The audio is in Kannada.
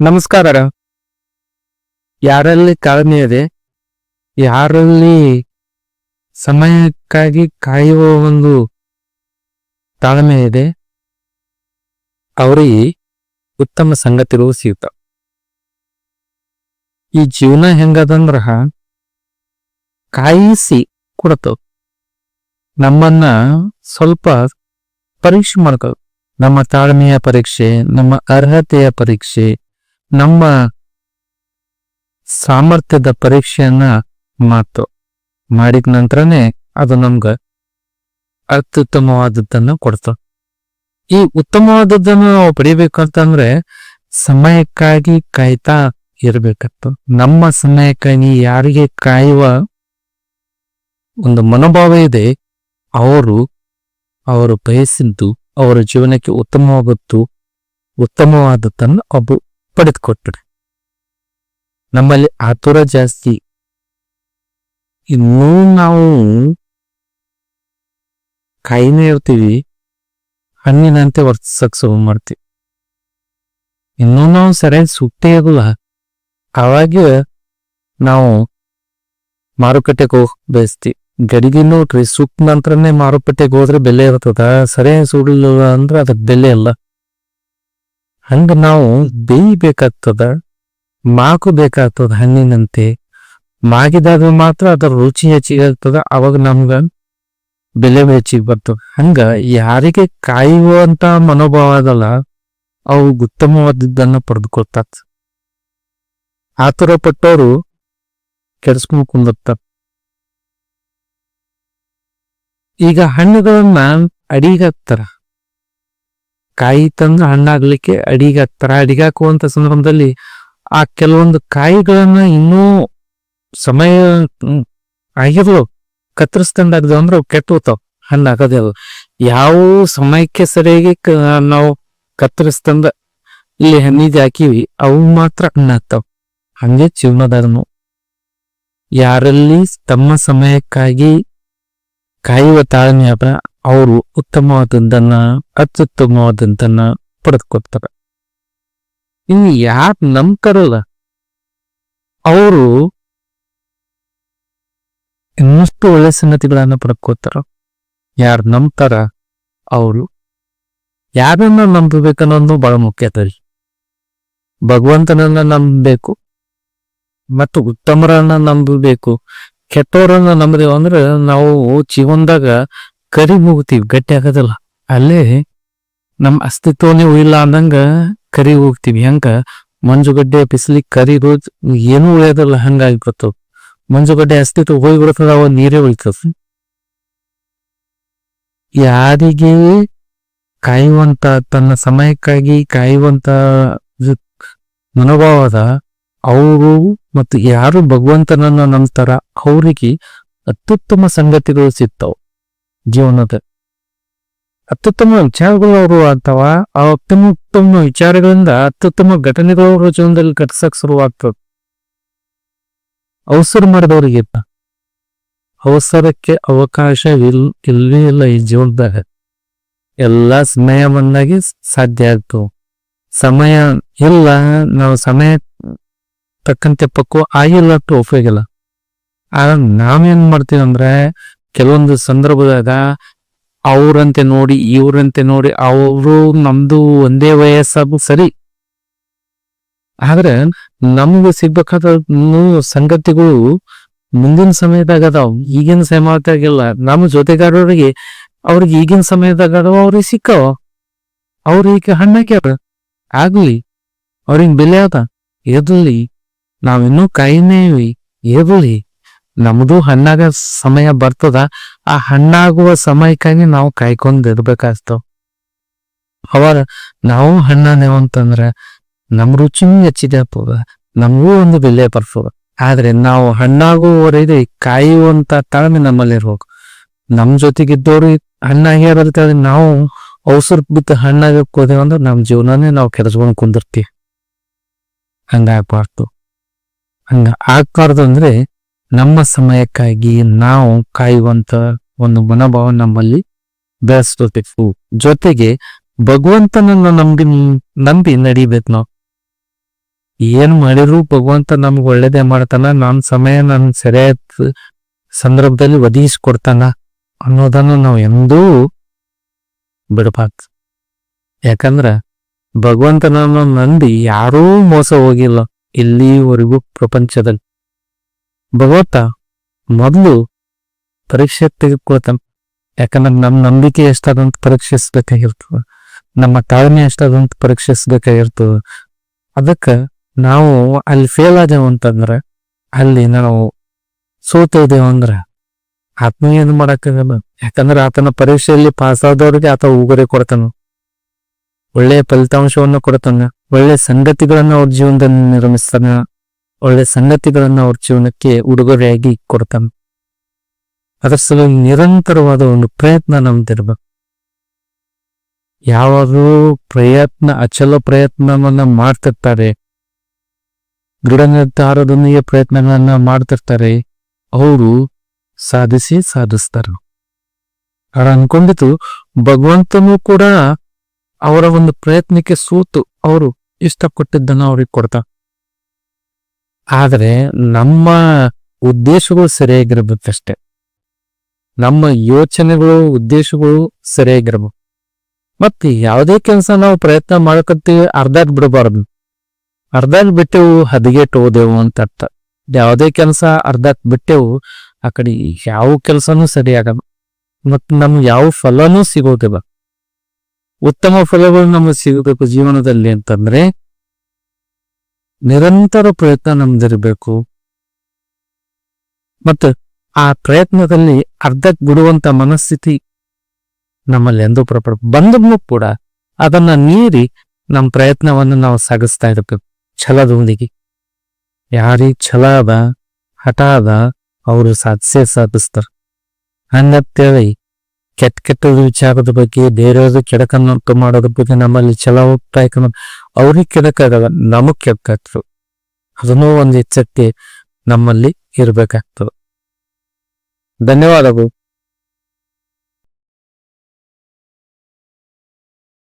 ನಮಸ್ಕಾರ ಯಾರಲ್ಲಿ ತಾಳ್ಮೆ ಇದೆ ಯಾರಲ್ಲಿ ಸಮಯಕ್ಕಾಗಿ ಕಾಯುವ ಒಂದು ತಾಳ್ಮೆ ಇದೆ? ಅವರಿಗೆ ಉತ್ತಮ ಸಂಗತಿಗಳು ಸಿಗ್ತಾವ ಈ ಜೀವನ ಹೆಂಗದಂದ್ರ ಕಾಯಿಸಿ ಕೊಡ್ತಾವ ನಮ್ಮನ್ನ ಸ್ವಲ್ಪ ಪರೀಕ್ಷೆ ಮಾಡ್ತಾವ ನಮ್ಮ ತಾಳ್ಮೆಯ ಪರೀಕ್ಷೆ, ನಮ್ಮ ಅರ್ಹತೆಯ ಪರೀಕ್ಷೆ ನಮ್ಮ ಸಾಮರ್ಥ್ಯದ ಪರೀಕ್ಷೆಯನ್ನ ಮಾತು ಮಾಡಿದ ನಂತರನೇ ಅದು ನಮ್ಗ ಅತ್ಯುತ್ತಮವಾದದ್ದನ್ನು ಕೊಡ್ತು. ಈ ಉತ್ತಮವಾದದ್ದನ್ನು ನಾವು ಪಡಿಬೇಕಂತಂದ್ರೆ ಸಮಯಕ್ಕಾಗಿ ಕಾಯ್ತಾ ಇರ್ಬೇಕತ್ತು ನಮ್ಮ ಸಮಯಕ್ಕಾಗಿ ಯಾರಿಗೆ ಕಾಯುವ ಒಂದು ಮನೋಭಾವ ಇದೆ, ಅವರು ಅವರು ಬಯಸಿದ್ದು, ಅವರ ಜೀವನಕ್ಕೆ ಉತ್ತಮವಾಗುತ್ತು, ಉತ್ತಮವಾದದ್ದನ್ನು ಒಬ್ಬರು ಪಡೆದುಕೊಟ್ಟರು. ನಮ್ಮಲ್ಲಿ ಆತುರ ಜಾಸ್ತಿ. ಇನ್ನೂ ನಾವು ಕಾಯಿನೇ ಇರ್ತೀವಿ. ಹಣ್ಣಿನಂತೆ ವರ್ತಿಸಕ್ ಶುರು ಮಾಡ್ತೀವಿ. ಇನ್ನೂ ನಾವು ಸರಿಯಾಗಿ ಸುಟ್ಟೇ ಇರಲ್ಲ. ಅವಾಗ ನಾವು ಮಾರುಕಟ್ಟೆಗೆ ಹೋಗಿ ಬಯಸ್ತೀವಿ. ಗಡಿಗೆ ನೋಡ್ರಿ ಸುಟ್ಟ ನಂತರನೇ ಮಾರುಕಟ್ಟೆಗೆ ಹೋದ್ರೆ ಬೆಲೆ ಇರ್ತದ. ಸರಿಯಾಗಿ ಸುಡಲಿಲ್ಲ ಅಂದ್ರೆ ಅದಕ್ಕೆ ಬೆಲೆ ಇಲ್ಲ. ಹಂಗ ನಾವು ಬೇಯಬೇಕಾಗ್ತದ ಮಾಕು ಬೇಕಾಗ್ತದ ಹಣ್ಣಿನಂತೆ. ಮಾಗಿದಾಗ ಮಾತ್ರ ಅದರ ರುಚಿ ಹೆಚ್ಚಿಗೆ ಆಗ್ತದ ಅವಾಗ ನಮ್ಗ ಬೆಲೆ ಹೆಚ್ಚಿಗೆ ಬರ್ತದ. ಹಂಗ ಯಾರಿಗೆ ಕಾಯುವಂತ ಮನೋಭಾವ ಅದಲ್ಲ, ಅವು ಉತ್ತಮವಾದದ್ದನ್ನ ಪಡೆದುಕೊಳ್ತಾರ. ಆತುರ ಪಟ್ಟವರು ಕೆಡ್ಸ್ಕೊಂಡ್ ಕುಂದಿರ್ತಾರ. ಈಗ ಹಣ್ಣುಗಳನ್ನ ಅಡಿಗೆ ಹಾಕ್ತಾರ. ಕಾಯಿ ತಂದು ಹಣ್ಣಾಗ್ಲಿಕ್ಕೆ ಅಡಿಗೆ ಹಾಕ್ತಾರ ಅಡಿಗೆ ಹಾಕುವಂತ ಸಂದರ್ಭದಲ್ಲಿ ಆ ಕೆಲವೊಂದು ಕಾಯಿಗಳನ್ನ ಇನ್ನೂ ಸಮಯ ಆಗಿರ್ಲು ಕತ್ತರಿಸ್ಕೊಂಡಾಗ್ದು ಅಂದ್ರೆ ಅವು ಕೆಟ್ಟು ಹೋಗ್ತಾವ, ಹಣ್ಣಾಗದೆ ಅದು ಯಾವ ಸಮಯಕ್ಕೆ ಸರಿಯಾಗಿ ನಾವು ಕತ್ತರಿಸ್ತಂದ ಇಲ್ಲಿ ಹಣ್ಣಿದ್ ಹಾಕಿವಿ, ಅವು ಮಾತ್ರ ಹಣ್ಣಾಗ್ತಾವ. ಹಂಗೆ ಜೀವನದಾರನು ಯಾರಲ್ಲಿ ತಮ್ಮ ಸಮಯಕ್ಕಾಗಿ ಕಾಯುವ ತಾಳ್ಮೆ ಅದ ಅವರು ಉತ್ತಮವಾದದ್ದನ್ನ ಅತ್ಯುತ್ತಮವಾದದ್ದನ್ನ ಪಡೆದುಕೊಡ್ತಾರ. ಇನ್ನು ಯಾರು ನಂಬ್ತಾರಲ್ಲ, ಅವರು ಇನ್ನಷ್ಟು ಒಳ್ಳೆ ಸಂಗತಿಗಳನ್ನ ಪಡ್ಕೋತಾರ. ಯಾರು ನಂಬ್ತಾರ, ಅವರು ಯಾರನ್ನ ನಂಬಬೇಕನ್ನೋದು ಬಹಳ ಮುಖ್ಯ ಅದ ರೀ. ಭಗವಂತನನ್ನ ನಂಬಬೇಕು, ಮತ್ತು ಉತ್ತಮರನ್ನ ನಂಬಬೇಕು ಕೆಟ್ಟವರನ್ನ ನಂಬದೇವ ಅಂದ್ರೆ ನಾವು ಜೀವನದಾಗ ಕರಿ ಹೋಗ್ತೀವಿ ಗಟ್ಟಿ ಆಗೋದಿಲ್ಲ. ಅಲ್ಲೇ ನಮ್ಮ ಅಸ್ತಿತ್ವನೇ ಇಲ್ಲ ಅಂದಂಗ ಕರಿ ಹೋಗ್ತೀವಿ. ಹೆಂಗ? ಮಂಜುಗಡ್ಡೆ ಬಿಸಿಲಿ ಕರಿ ಹೋದ್ ಏನೂ ಉಳಿಯೋದಿಲ್ಲ, ಹಂಗಾಗಿ ಬರ್ತವ ಮಂಜುಗಡ್ಡೆ ಅಸ್ತಿತ್ವ ಹೋಗಿ ಬಿಡ್ತದ ಅವ ನೀರೇ ಉಳಿತದ. ಯಾರಿಗೆ ಕಾಯುವಂತ, ತನ್ನ ಸಮಯಕ್ಕಾಗಿ ಕಾಯುವಂತ ಮನೋಭಾವದ ಅವರು ಮತ್ತು ಯಾರು ಭಗವಂತನನ್ನ ನಂಬ್ತಾರ ಅವರಿಗೆ ಅತ್ಯುತ್ತಮ ಸಂಗತಿಗಳು ಸಿಗ್ತಾವ ಜೀವನದ ಅತ್ಯುತ್ತಮ ವಿಚಾರಗಳು ಅವರು ಆಗ್ತಾವ, ಆ ಅತ್ಯುತ್ತಮ ಉತ್ತಮ ವಿಚಾರಗಳಿಂದ ಅತ್ಯುತ್ತಮ ಘಟನೆಗಳು ಅವರ ಜೀವನದಲ್ಲಿ ಘಟಿಸಕ್ ಶುರುವಾಗ್ತದ. ಅವಸರ ಮಾಡಿದವರಿಗೆ ಅವಸರಕ್ಕೆ ಅವಕಾಶ ಇಲ್ ಇಲ್ವೇ ಇಲ್ಲ ಈ ಜೀವನದಾಗ ಎಲ್ಲ ಸಮಯ ಬಂದಾಗಿ ಸಾಧ್ಯ ಆಗ್ತವೆ ಸಮಯ ಇಲ್ಲ, ನಾವು ಸಮಯ ತಕ್ಕಂತೆ ಪಕ್ವ ಆಗಿಲ್ಲ ಅಂತ ಉಪಯೋಗಿಲ್ಲ ಆಗ ನಾವೇನ್ ಮಾಡ್ತೀವಿ ಅಂದ್ರೆ, ಕೆಲವೊಂದು ಸಂದರ್ಭದಾಗ ಅವ್ರಂತೆ ನೋಡಿ, ಇವ್ರಂತೆ ನೋಡಿ, ಅವರು ನಮ್ದು ಒಂದೇ ವಯಸ್ಸಾಗು ಸರಿ. ಆದ್ರೆ ನಮ್ಗೆ ಸಿಗ್ಬೇಕಾದ ಸಂಗತಿಗಳು ಮುಂದಿನ ಸಮಯದಾಗ ಅದಾವ. ಈಗಿನ ಸಮಯದಾಗಿಲ್ಲ ನಮ್ಮ ಜೊತೆಗಾರರಿಗೆ ಅವ್ರಿಗೆ ಈಗಿನ ಸಮಯದಾಗ ಅದಾವ, ಅವ್ರಿಗೆ ಸಿಕ್ಕಾವ. ಈಗ ಹಣ್ಣಾಕ್ಯಾರ. ಆಗ್ಲಿ, ಅವ್ರಿಗೆ ಬೆಲೆ ಅದ. ಇರ್ಲಿ ನಾವಿನ್ನೂ ಕಾಯಿನೇವಿ ಏಬಲಿ ನಮ್ದು ಹಣ್ಣಾಗ ಸಮಯ ಬರ್ತದ. ಆ ಹಣ್ಣಾಗುವ ಸಮಯಕ್ಕಾಗಿ ನಾವು ಕಾಯ್ಕೊಂಡ್ ಇರ್ಬೇಕಾಗ್ತಾವ ಅವಾಗ ನಾವು ಹಣ್ಣಾನೇವ ನಮ್ಮ ನಮ್ ರುಚಿನೂ ಹೆಚ್ಚಿದೆ ಆಗ್ತದ. ನಮಗೂ ಒಂದು ಬೆಲೆ ಬರ್ತದ. ಆದ್ರೆ ನಾವು ಹಣ್ಣಾಗುವವರೆಗೆ ಕಾಯುವಂತ ತಾಳ್ಮೆ ನಮ್ಮಲ್ಲಿ ಇರ್ಬೇಕು. ನಮ್ ಜೊತೆಗಿದ್ದವ್ರು ಹಣ್ಣಾಗೇ ಅಂತ ಹೇಳಿ ನಾವು ಅವಸರ ಬಿದ್ದು ಹಣ್ಣಾಗ ಹೋದೇವಂದ್ರೆ ನಮ್ ಜೀವನನೇ ನಾವು ಕೆಲಸಗೊಂಡು ಕುಂದಿರ್ತೀವಿ. ಹಂಗಾಗ್ಬಾರ್ದು. ಹಂಗ ಆಗ್ಬಾರ್ದು ಅಂದ್ರೆ ನಮ್ಮ ಸಮಯಕ್ಕಾಗಿ ನಾವು ಕಾಯುವಂತ ಒಂದು ಮನೋಭಾವ ನಮ್ಮಲ್ಲಿ ಬೆಳೆಸ್ಕೋಬೇಕು ಜೊತೆಗೆ ಭಗವಂತನನ್ನ ನಮ್ಗೆ ನಂಬಿ ನಡಿಬೇಕು ನಾವು. ಏನ್ ಮಾಡಿದ್ರು ಭಗವಂತ ನಮ್ಗೆ ಒಳ್ಳೇದೇ ಮಾಡ್ತಾನ ನಮ್ಮ ಸಮಯ ನನ್ ಸರಿಯಾದ ಸಂದರ್ಭದಲ್ಲಿ ಒದಗಿಸ್ಕೊಡ್ತಾನ ಅನ್ನೋದನ್ನು ನಾವು ಎಂದೂ ಬಿಡಬಾರ್ದು. ಯಾಕಂದ್ರ ಭಗವಂತನನ್ನು ನಂಬಿ ಯಾರೂ ಮೋಸ ಹೋಗಿಲ್ಲ. ಇಲ್ಲಿವರೆಗೂ ಪ್ರಪಂಚದಲ್ಲಿ. ಭಗವಂತ ಮೊದಲು ಪರೀಕ್ಷೆ ತೆಗೆದುಕೊಳ್ತಾನೆ. ಯಾಕಂದ್ರೆ ನಮ್ಮ ನಂಬಿಕೆ ಎಷ್ಟಾದಂತ ಪರೀಕ್ಷಿಸ್ಬೇಕಾಗಿರ್ತದ ನಮ್ಮ ತಾಳ್ಮೆ ಎಷ್ಟಾದಂತ ಪರೀಕ್ಷಿಸ್ಬೇಕಾಗಿರ್ತದ ಅದಕ್ಕೆ ನಾವು ಅಲ್ಲಿ ಫೇಲ್ ಆದೇವು ಅಂತಂದ್ರೆ, ಅಲ್ಲಿ ನಾವು ಸೋತಿದ್ದೇವು ಅಂದ್ರೆ ಆತ್ಮ ಏನು ಮಾಡಕ್ಕಾಗಲ್ಲ. ಯಾಕಂದ್ರೆ ಆತನ ಪರೀಕ್ಷೆಯಲ್ಲಿ ಪಾಸ್ ಆದವ್ರಿಗೆ ಆತ ಉಗುರೆ ಕೊಡ್ತಾನ. ಒಳ್ಳೆಯ ಫಲಿತಾಂಶವನ್ನು ಕೊಡ್ತಾನ. ಒಳ್ಳೆ ಸಂಗತಿಗಳನ್ನ ಅವ್ರ ಜೀವನದಲ್ಲಿ ನಿರ್ಮಿಸ್ತಾನ, ಒಳ್ಳೆ ಸಂಗತಿಗಳನ್ನ ಅವ್ರ ಜೀವನಕ್ಕೆ ಉಡುಗೊರೆಯಾಗಿ ಕೊಡ್ತಾನ. ಅದರ ಸಲುವಾಗಿ ನಿರಂತರವಾದ ಒಂದು ಪ್ರಯತ್ನ ನಮ್ದಿರ್ಬೇಕು. ಯಾವಾಗಲೂ ಪ್ರಯತ್ನ, ಅಚಲ ಪ್ರಯತ್ನವನ್ನ ಮಾಡ್ತಿರ್ತಾರೆ. ದೃಢ ನಿರ್ಧಾರದೊಂದಿಗೆ ಪ್ರಯತ್ನಗಳನ್ನ ಮಾಡ್ತಿರ್ತಾರೆ. ಅವರು ಸಾಧಿಸಿ ಸಾಧಿಸ್ತಾರೆ. ಅವ್ರು ಅನ್ಕೊಂಡಿತು ಭಗವಂತನೂ ಕೂಡ ಅವರ ಒಂದು ಪ್ರಯತ್ನಕ್ಕೆ ಸೂತು. ಅವರು ಇಷ್ಟಪಟ್ಟಿದ್ದನ್ನ ಅವ್ರಿಗೆ ಕೊಡ್ತಾ. ಆದರೆ ನಮ್ಮ ಉದ್ದೇಶಗಳು ಸರಿಯಾಗಿರ್ಬೇಕಷ್ಟೆ ನಮ್ಮ ಯೋಚನೆಗಳು, ಉದ್ದೇಶಗಳು ಸರಿಯಾಗಿರ್ಬೇಕು. ಮತ್ತೆ ಯಾವುದೇ ಕೆಲಸ ನಾವು ಪ್ರಯತ್ನ ಮಾಡಕತ್ತೀವಿ ಅರ್ಧಕ್ಕೆ ಬಿಡಬಾರ್ದು. ಅರ್ಧಕ್ಕೆ ಬಿಟ್ಟೆವು ಹದಗೆಟ್ಟು ಹೋದೆವು ಅಂತ ಅರ್ಥ. ಯಾವುದೇ ಕೆಲಸ ಅರ್ಧಕ್ಕೆ ಬಿಟ್ಟೆವು, ಆ ಕಡೆ ಯಾವ ಕೆಲಸನೂ ಸರಿಯಾಗಲ್ಲ. ಮತ್ತೆ ನಮ್ಗೆ ಯಾವ ಫಲನೂ ಸಿಗೋದಿಲ್ಲ. ಉತ್ತಮ ಫಲಗಳು ನಮಗೆ ಸಿಗಬೇಕು ಜೀವನದಲ್ಲಿ ಅಂತಂದ್ರೆ ನಿರಂತರ ಪ್ರಯತ್ನ ನಮ್ದಿರಬೇಕು. ಮತ್ತು ಆ ಪ್ರಯತ್ನದಲ್ಲಿ ಅರ್ಧಕ್ಕೆ ಬಿಡುವಂತ ಮನಸ್ಥಿತಿ ನಮ್ಮಲ್ಲಿ ಎಂದೂ ಪ್ರಪಡ ಬಂದೂ ಕೂಡ ಅದನ್ನ ನೀರಿ ನಮ್ಮ ಪ್ರಯತ್ನವನ್ನು ನಾವು ಸಾಗಿಸ್ತಾ ಇರ್ಬೇಕು. ಛಲದೊಂದಿಗೆ. ಯಾರಿಗೆ ಛಲ ಅದ, ಹಠ ಅದ, ಅವರು ಸಾಧಿಸೇ ಸಾಧಿಸ್ತಾರ. ಹಂಗಂತೇಳಿ ಕೆಟ್ಟ ಕೆಟ್ಟದ ವಿಚಾರದ ಬಗ್ಗೆ ಬೇರೆಯವ್ರದ್ದು ಕೆಡಕನ್ನು ಉಂಟು ಮಾಡೋದ್ರ ಬಗ್ಗೆ ನಮ್ಮಲ್ಲಿ ಛಲ ಯಾಕಂದ್ರೆ ಅವ್ರಿಗೆ ಕೆಡಕಾಗಲ್ಲ, ನಮಗ್ ಕೆಡಕಾಗ್ತದೆ. ಅದನ್ನೂ ಒಂದು ಎಚ್ಚರಿಕೆ ನಮ್ಮಲ್ಲಿ ಇರ್ಬೇಕಾಗ್ತದೆ. ಧನ್ಯವಾದಗಳು.